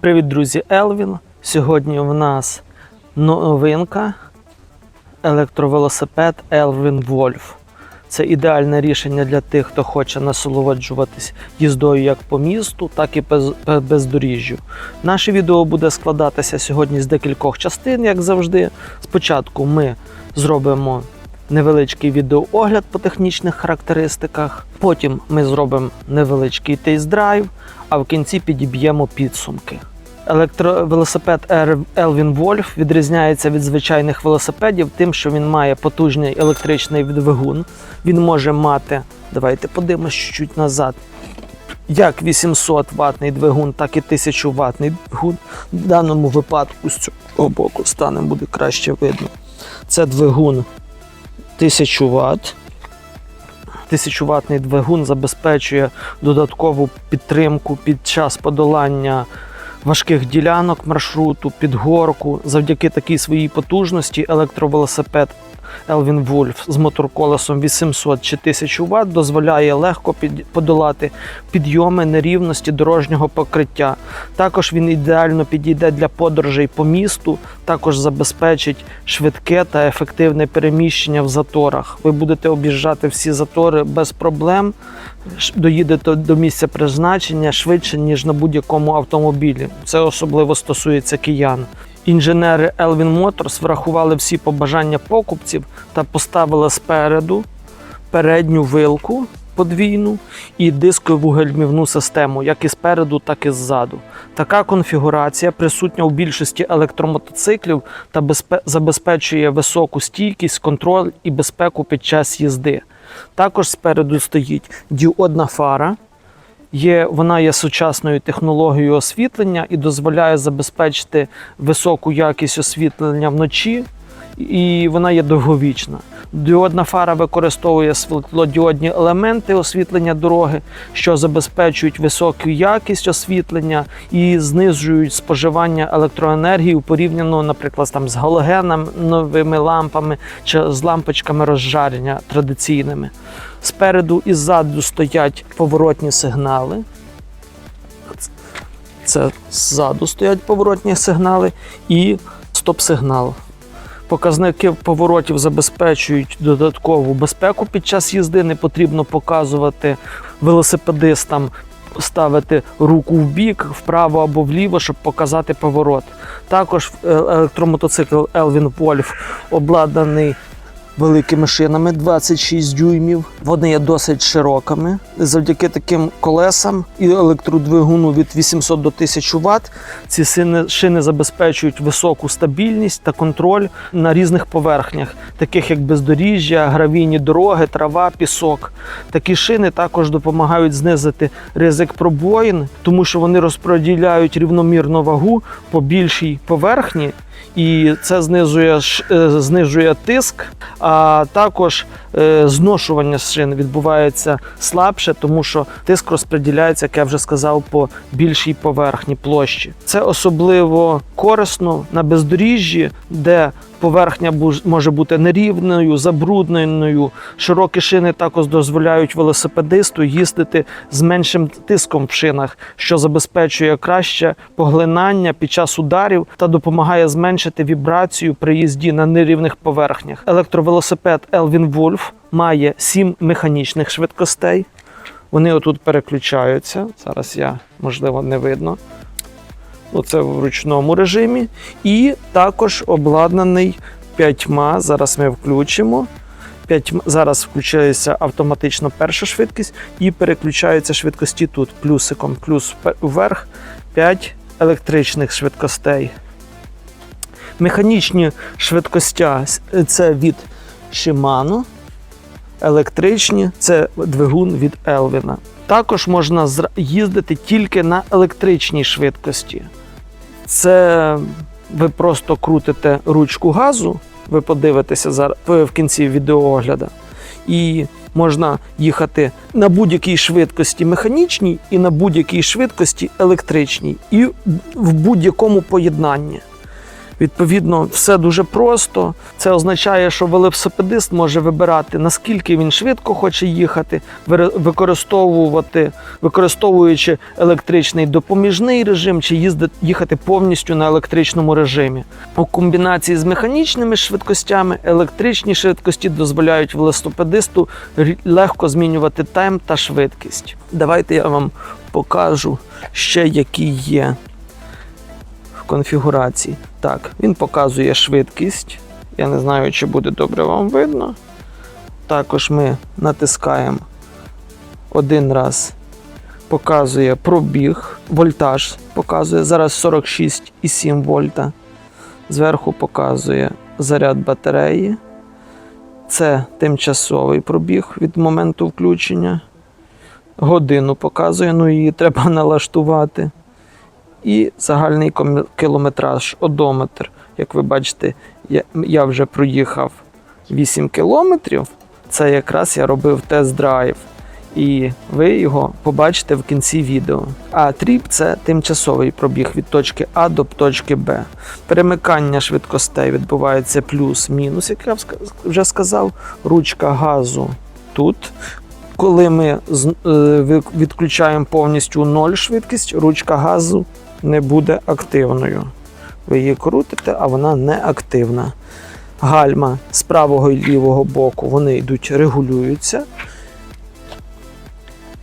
Привіт, друзі, Елвін. Сьогодні в нас новинка електровелосипед Elvin Wolf. Це ідеальне рішення для тих, хто хоче насолоджуватись їздою як по місту, так і по бездоріжжю. Наше відео буде складатися сьогодні з декількох частин, як завжди. Спочатку ми зробимо невеличкий відеоогляд по технічних характеристиках. Потім ми зробимо невеличкий тест-драйв, а в кінці підіб'ємо підсумки. Електровелосипед Elvin Wolf відрізняється від звичайних велосипедів тим, що він має потужний електричний двигун. Він може мати, давайте подивимось чуть назад, як 800 ватний двигун, так і 1000 ватний двигун. В даному випадку з цього боку станем буде краще видно. Це двигун 1000 Вт. 1000 ватний двигун забезпечує додаткову підтримку під час подолання важких ділянок маршруту, під горку. Завдяки такій своїй потужності електровелосипед Elvin Wolf з моторколесом 800 чи 1000 Вт дозволяє легко під- подолати підйоми нерівності дорожнього покриття. Також він ідеально підійде для подорожей по місту, також забезпечить швидке та ефективне переміщення в заторах. Ви будете об'їжджати всі затори без проблем, доїдете до місця призначення швидше, ніж на будь-якому автомобілі. Це особливо стосується киян. Інженери Elvin Motors врахували всі побажання покупців та поставили спереду передню вилку подвійну і дискову гальмівну систему, як і спереду, так і ззаду. Така конфігурація присутня у більшості електромотоциклів та безпе- забезпечує високу стійкість, контроль і безпеку під час їзди. Також спереду стоїть діодна фара. Є, вона є сучасною технологією освітлення і дозволяє забезпечити високу якість освітлення вночі, і вона є довговічна. Діодна фара використовує світлодіодні елементи освітлення дороги, що забезпечують високу якість освітлення і знижують споживання електроенергії порівняно, наприклад, там з галогеновими лампами чи з лампочками розжарення традиційними. Спереду і ззаду стоять поворотні сигнали. Це ззаду стоять поворотні сигнали і стоп-сигнал. Показники поворотів забезпечують додаткову безпеку під час їзди. Не потрібно показувати велосипедистам ставити руку в бік, вправо або вліво, щоб показати поворот. Також е, електромотоцикл Elvin Wolf обладнаний великими шинами 26 дюймів. Вони є досить широкими. Завдяки таким колесам і електродвигуну від 800 до 1000 Вт ці шини, забезпечують високу стабільність та контроль на різних поверхнях, таких як бездоріжжя, гравійні дороги, трава, пісок. Такі шини також допомагають знизити ризик пробоїн, тому що вони розподіляють рівномірну вагу по більшій поверхні. І це знижує, е, знижує тиск, а також е, зношування шин відбувається слабше, тому що тиск розподіляється, як я вже сказав, по більшій поверхні площі. Це особливо корисно на бездоріжжі, де поверхня може бути нерівною, забрудненою. Широкі шини також дозволяють велосипедисту їздити з меншим тиском в шинах, що забезпечує краще поглинання під час ударів та допомагає зменшити вібрацію при їзді на нерівних поверхнях. Електровелосипед Elvin Wolf має 7 механічних швидкостей. Вони отут переключаються. Зараз я, можливо, не видно. Оце в ручному режимі. І також обладнаний п'ятьма. Зараз ми включимо. П'ятьма, зараз включається автоматично перша швидкість і переключаються швидкості тут плюсиком. Плюс вверх 5 електричних швидкостей. Механічні швидкостя це від Shimano. Електричні це двигун від Елвіна. Також можна їздити тільки на електричній швидкості. Це ви просто крутите ручку газу, ви подивитеся зараз в кінці відеоогляду, і можна їхати на будь-якій швидкості механічній і на будь-якій швидкості електричній, і в будь-якому поєднанні. Відповідно, все дуже просто. Це означає, що велосипедист може вибирати, наскільки він швидко хоче їхати, використовувати, використовуючи електричний допоміжний режим, чи їздити, їхати повністю на електричному режимі. У комбінації з механічними швидкостями електричні швидкості дозволяють велосипедисту легко змінювати темп та швидкість. Давайте я вам покажу ще, які є конфігурації. Так, він показує швидкість. Я не знаю, чи буде добре вам видно. Також ми натискаємо один раз, показує пробіг, вольтаж показує. Зараз 46,7 вольта. Зверху показує заряд батареї. Це тимчасовий пробіг від моменту включення. Годину показує, ну її треба налаштувати. І загальний кілометраж, одометр. Як ви бачите, я, вже проїхав 8 кілометрів. Це якраз я робив тест-драйв. І ви його побачите в кінці відео. А тріп це тимчасовий пробіг від точки А до точки Б. Перемикання швидкостей відбувається плюс-мінус, як я вже сказав. Ручка газу тут. Коли ми е, відключаємо повністю ноль швидкість, ручка газу не буде активною. Ви її крутите, а вона не активна. Гальма з правого і лівого боку вони йдуть, регулюються.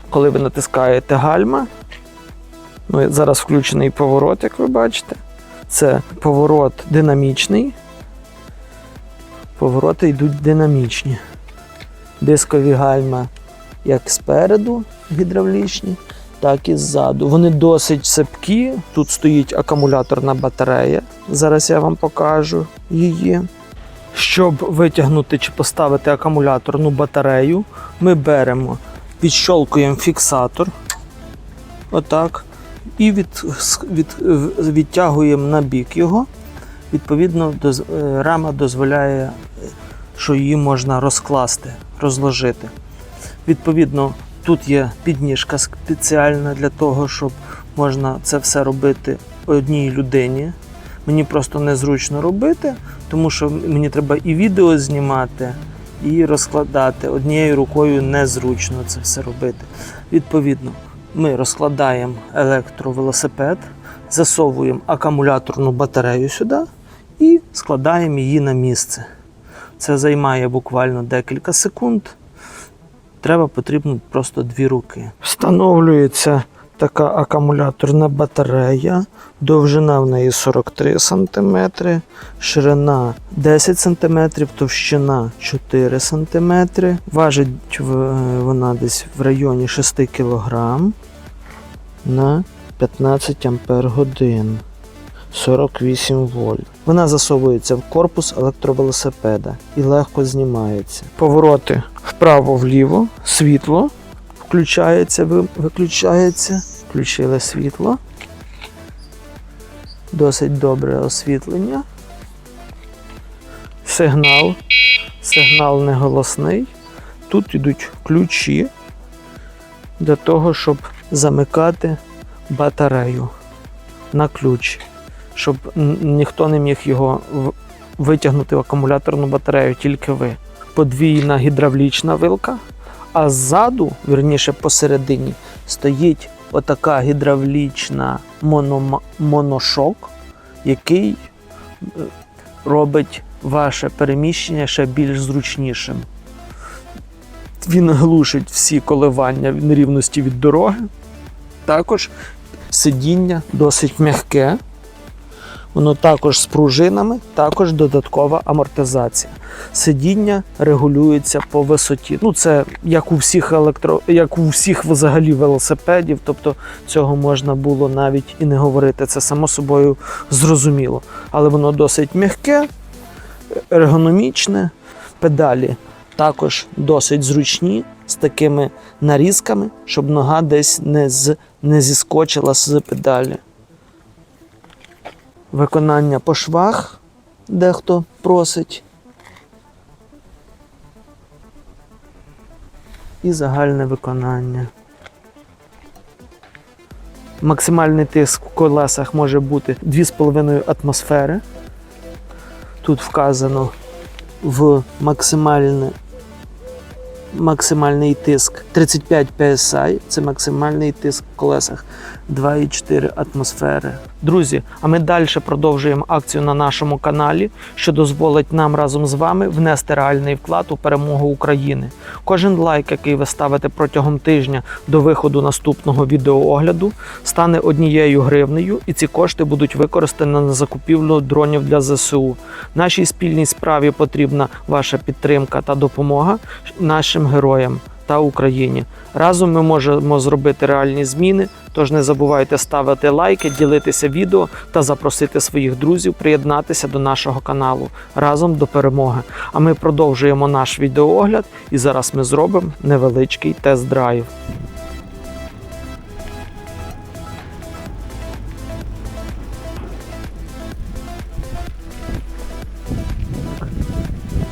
Коли ви натискаєте гальма, ну, зараз включений поворот, як ви бачите. Це поворот динамічний. Повороти йдуть динамічні. Дискові гальма як спереду гідравлічні, так і ззаду. Вони досить цепкі. Тут стоїть акумуляторна батарея. Зараз я вам покажу її. Щоб витягнути чи поставити акумуляторну батарею, ми беремо, відщолкуємо фіксатор. Отак. І від, від, відтягуємо на бік його. Відповідно, доз, е, рама дозволяє, що її можна розкласти, розложити. Відповідно, тут є підніжка спеціальна для того, щоб можна це все робити одній людині. Мені просто незручно робити, тому що мені треба і відео знімати, і розкладати. Однією рукою незручно це все робити. Відповідно, ми розкладаємо електровелосипед, засовуємо акумуляторну батарею сюди і складаємо її на місце. Це займає буквально декілька секунд. Треба потрібно просто дві руки. Встановлюється така акумуляторна батарея. Довжина в неї 43 см, ширина 10 см, товщина 4 см. Важить вона десь в районі 6 кг на 15 ампер годин. 48 вольт. Вона засовується в корпус електровелосипеда і легко знімається. Повороти вправо-вліво, світло включається, виключається. Включили світло. Досить добре освітлення. Сигнал. Сигнал не голосний. Тут йдуть ключі для того, щоб замикати батарею на ключ, щоб ніхто не міг його витягнути в акумуляторну батарею, тільки ви. Подвійна гідравлічна вилка, а ззаду, вірніше посередині, стоїть отака гідравлічна моношок, який е, робить ваше переміщення ще більш зручнішим. Він глушить всі коливання нерівності від дороги. Також сидіння досить м'яке. Воно також з пружинами, також додаткова амортизація. Сидіння регулюється по висоті. Ну, це як у всіх електро, як у всіх взагалі велосипедів, тобто цього можна було навіть і не говорити. Це само собою зрозуміло. Але воно досить м'яке, ергономічне, педалі також досить зручні, з такими нарізками, щоб нога десь не, з, не зіскочила з педалі. Виконання по швах, дехто просить. І загальне виконання. Максимальний тиск в колесах може бути 2,5 атмосфери. Тут вказано в максимальне, максимальний тиск 35 PSI, це максимальний тиск колесах 2,4 атмосфери. Друзі, а ми далі продовжуємо акцію на нашому каналі, що дозволить нам разом з вами внести реальний вклад у перемогу України. Кожен лайк, який ви ставите протягом тижня до виходу наступного відеоогляду, стане однією гривнею, і ці кошти будуть використані на закупівлю дронів для ЗСУ. Нашій спільній справі потрібна ваша підтримка та допомога нашим героям та Україні. Разом ми можемо зробити реальні зміни. Тож не забувайте ставити лайки, ділитися відео та запросити своїх друзів приєднатися до нашого каналу разом до перемоги. А ми продовжуємо наш відеоогляд, і зараз ми зробимо невеличкий тест-драйв.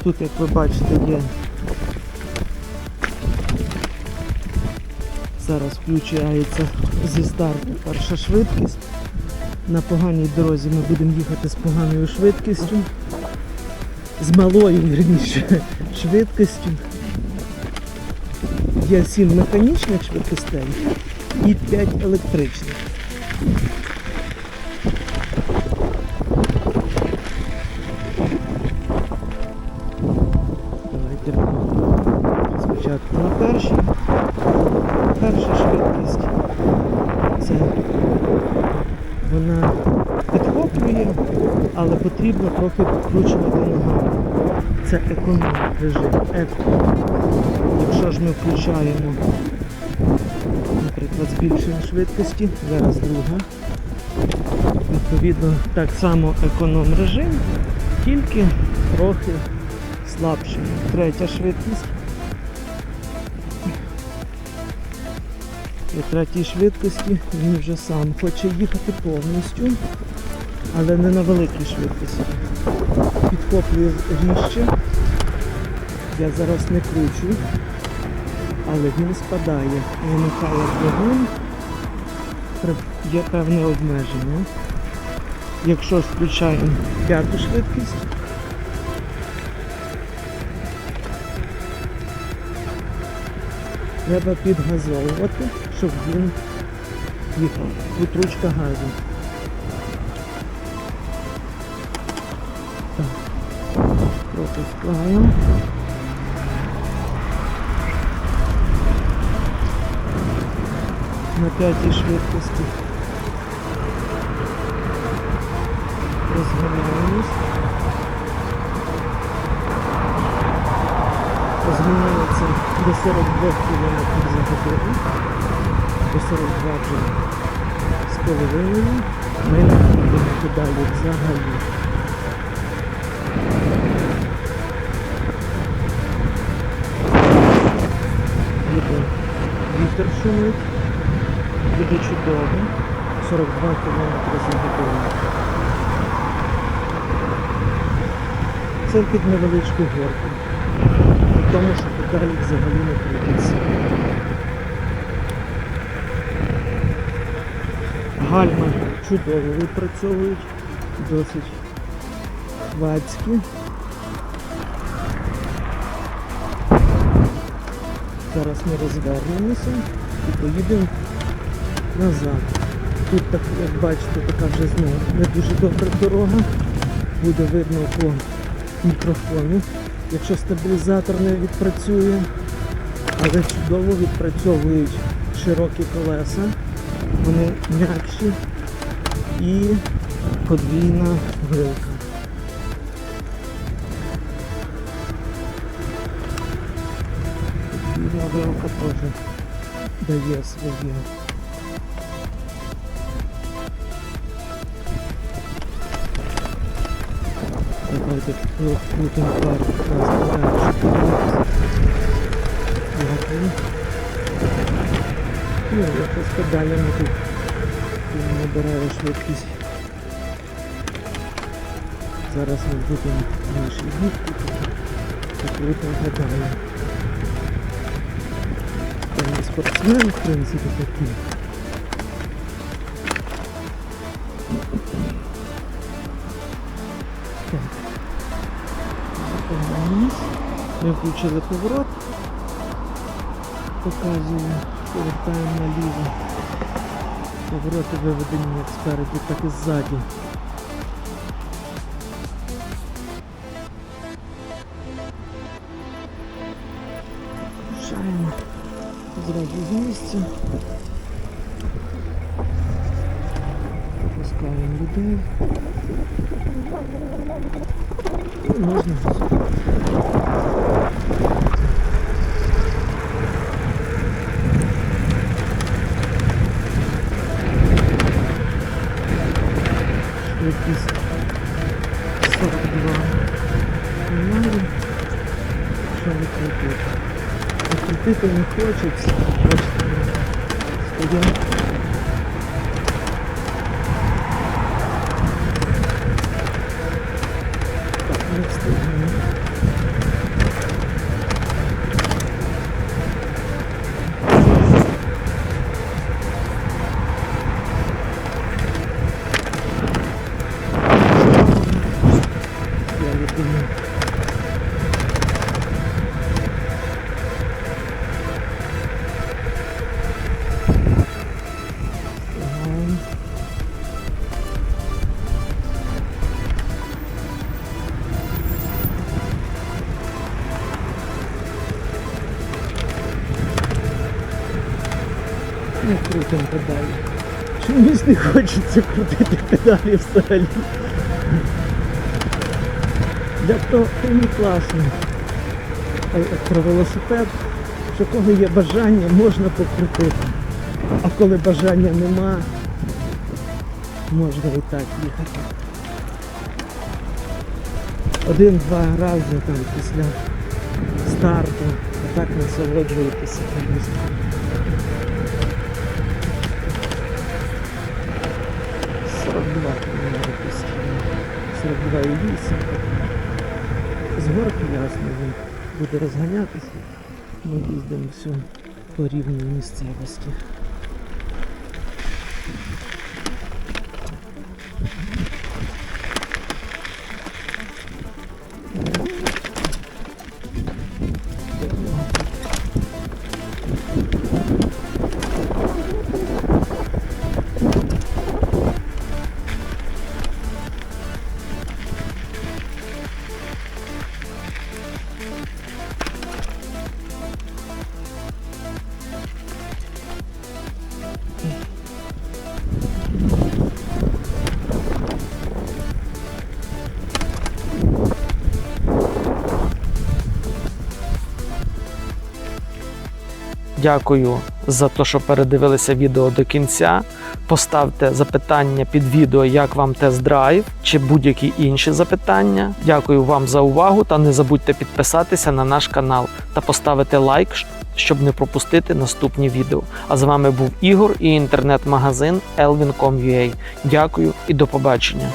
Тут, як ви бачите, є Зараз включається зі старту перша швидкість. На поганій дорозі ми будемо їхати з поганою швидкістю. З малою верніше, швидкістю. Є 7 механічних швидкостей і 5 електричних. Підхоплює, але потрібно трохи підкручувати ногами. Це економ режим. Еко. Якщо ж ми включаємо, наприклад, збільшення швидкості, зараз друга. Відповідно, так само економ режим, тільки трохи слабший. Третя швидкість. На третій швидкості він вже сам хоче їхати повністю, але не на великій швидкості. Підхоплює ріжче. Я зараз не кручу, але він спадає. Вимикає двигун, є певне обмеження. Якщо включаємо п'яту швидкість, треба підгазовувати, щоб він їхав. Тут ручка газу. Пропускаємо. На п'ятій швидкості. Розганяємось. Змінилося до 42 км за годину, до 42 вже з половиною. Ми не будемо далі взагалі. Шумить, буде чудово. 42 км за годину. Це під невеличку горку тому що педалі взагалі не крутиться. Гальма чудово відпрацьовують, досить хвацькі. Зараз ми розвернемося і поїдемо назад. Тут, так, як бачите, така вже знову не дуже добра дорога. Буде видно по мікрофону якщо стабілізатор не відпрацює, але чудово відпрацьовують широкі колеса, вони м'якші і подвійна грилка. Подвійна грилка теж дає своє. Давайте крутим пару Дякую. Ну, якось педалями тут набираю швидкість. Зараз ми будемо наші гідки покрутимо педалі. Я не спортсмен, в принципі, такий. Так. Ми включили поворот. Показую, повертаємо наліво. Повороти виведені як спереді, так і ззаді. Включаємо зразу з місця. Пропускаємо людей. І можна швидкість 42 немає. Що не Крутити? А крутити не хочеться. Бачите, стоять. Не хочеться крутити педалі взагалі. Для того не класно. А як про велосипед, що коли є бажання, можна покрутити. А коли бажання нема, можна і так їхати. Один-два рази там після старту, а так насолоджуєтеся постійно. 42,8. З горки ясно він буде розганятися. Ми їздимо всю по рівній місцевості. Дякую за те, що передивилися відео до кінця. Поставте запитання під відео, як вам тест-драйв чи будь-які інші запитання. Дякую вам за увагу та не забудьте підписатися на наш канал та поставити лайк, щоб не пропустити наступні відео. А з вами був Ігор і інтернет-магазин elvin.com.ua. Дякую і до побачення.